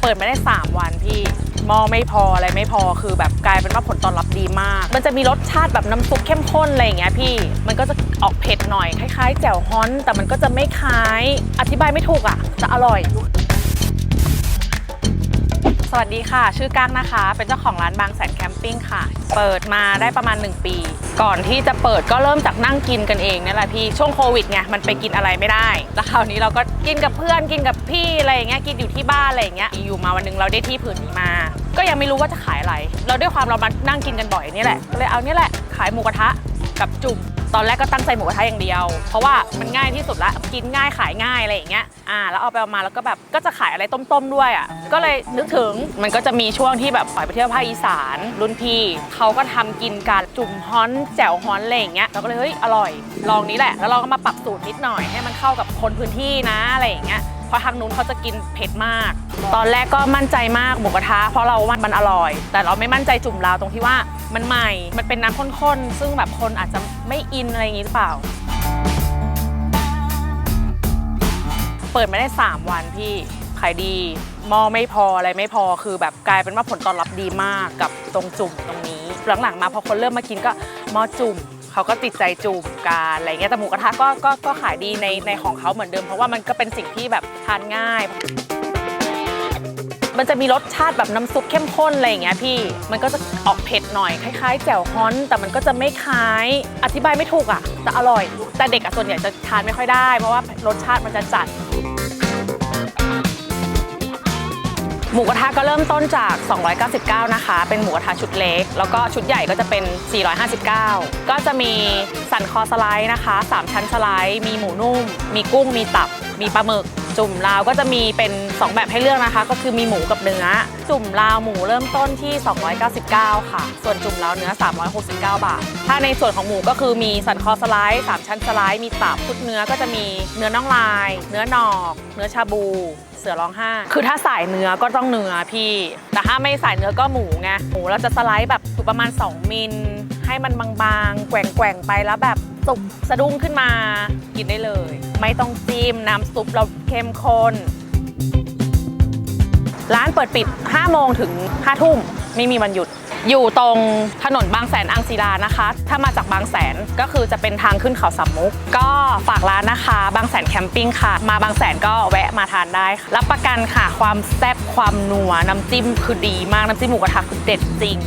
เปิดมาได้ 3 วันพี่หม้อไม่พออะไรไม่พอคือแบบกลายเป็นว่าผลตอบรับดีมาก มันจะมีรสชาติแบบน้ำซุปเข้มข้นอะไรอย่างเงี้ยพี่ มันก็จะออกเผ็ดหน่อยคล้ายๆ แจ่วฮ้อน แต่มันก็จะไม่คล้าย อธิบายไม่ถูกอะ จะอร่อย สวัสดีค่ะ ชื่อก้างนะคะ เป็นเจ้าของร้านบางแสนแคมปิ้งค่ะ เปิดมาได้ประมาณ 1 ปี ก่อนที่จะเปิดก็เริ่มจากนั่งกินกันเองนี่แหละพี่ ช่วงโควิดไง มันไปกินอะไรไม่ได้ แล้วคราวนี้เราก็กินกับเพื่อน กินกับพี่อะไรอย่างเงี้ย กินอยู่ที่บ้านอะไรอย่างเงี้ย อยู่มาวันหนึงเราได้ที่ผืนนี้มา ก็ยังไม่รู้ว่าจะขายอะไร เราด้วยความเรามานั่งกินกันบ่อยนี่แหละ ก็เลยเอาเนี่ยแหละ ขายหมูกระทะกับจุ่ม ตอนแรกก็ตั้งใจหมูกระทะอย่างเดียว เพราะว่ามันง่ายที่สุดละกินง่ายขายง่ายอะไรอย่างเงี้ยอ่าแล้วเอาไปเอามาแล้วก็แบบก็จะขายอะไรต้มๆด้วยอะก็เลยนึกถึงมันก็จะมีช่วงที่แบบปล่อยไปเที่ยวภาคอีสาน รุ่นพี่เขาก็ทำกินกันจุ่มฮ้อนแจ่วฮ้อนอะไรอย่างเงี้ยเราก็เลยเฮ้ยอร่อย ลองนี้แหละ แล้วเราก็มาปรับสูตรนิดหน่อยให้มันเข้ากับคนพื้นที่นะอะไรอย่างเงี้ย เพราะทางนู้นเขาจะกินเผ็ดมาก ตอนแรกก็มั่นใจมากหมูกระทะเพราะเราว่ามันอร่อย แต่เราไม่มั่นใจจุ่มลาวตรงที่ว่ามันใหม่ มันเป็นน้ำข้นๆซึ่งแบบคนอาจจะไม่อินอะไรอย่างนี้หรือเปล่า เปิดมาได้ 3 วันพี่ขายดีหม้อไม่พออะไรไม่พอคือแบบกลายเป็นว่าผลตอบรับดีมากกับตรงจุ่มตรงนี้ หลังๆมาพอคนเริ่มมากินก็หม้อจุ่ม เขาก็ติดใจจุ่มกันอะไรเงี้ยแต่หมูกระทะก็ก็ก็ขายดีในในของเขาเหมือนเดิม เพราะว่ามันก็เป็นสิ่งที่แบบทานง่าย มันจะมีรสชาติแบบน้ำซุปเข้มข้นอะไรอย่างเงี้ยพี่มันก็จะออกเผ็ดหน่อยคล้ายๆแจ่วฮ้อน แต่มันก็จะไม่คล้ายอธิบายไม่ถูกอะแต่อร่อย แต่เด็กอะส่วนใหญ่จะทานไม่ค่อยได้ เพราะว่ารสชาติมันจะจัด หมูกระทะก็เริ่มต้นจาก 299 นะคะ เป็นหมูกระทะชุดเล็ก แล้วก็ชุดใหญ่ก็จะเป็น 459 ก็จะมีสันคอสไลด์นะคะ 3 ชั้นสไลด์ มีหมูนุ่ม มีกุ้ง มีตับ มีปลาหมึก จุ่มลาวก็จะมีเป็น 2 แบบให้เลือกนะคะ ก็คือมีหมูกับเนื้อ จุ่มลาวหมูเริ่มต้นที่ 299 ค่ะ ส่วนจุ่มลาวเนื้อ 369 บาท ถ้าในส่วนของหมูก็คือมีสันคอสไลด์3ชั้นสไลด์มีตับชุดเนื้อก็จะมีเนื้อน่องลาย เนื้อหนอก เนื้อชาบู เสือร้องไห้คือถ้าสายเนื้อก็ต้องเนื้อพี่ แต่ถ้าไม่สายเนื้อก็หมูไงหมูเราจะสไลด์แบบอยู่ประมาณ 2 มิลให้มันบางๆ แกว่งๆไปแล้วแบบสุกสะดุ้งขึ้นมากินได้เลย ไม่ต้องจิ้มน้ำซุปเราเข้มข้น ร้านเปิดปิด 5 โมงถึง 5 ทุ่ม ไม่มีวันหยุด อยู่ตรงถนนบางแสนอังศิลานะคะ ถ้ามาจากบางแสนก็คือจะเป็นทางขึ้นเขาสามมุก ก็ฝากร้านนะคะ บางแสนแคมปิ้งค่ะ มาบางแสนก็แวะมาทานได้ค่ะรับประกันค่ะความแซ่บความนัวน้ำจิ้มคือดีมากน้ำจิ้มหมูกระทะคือเด็ดจริง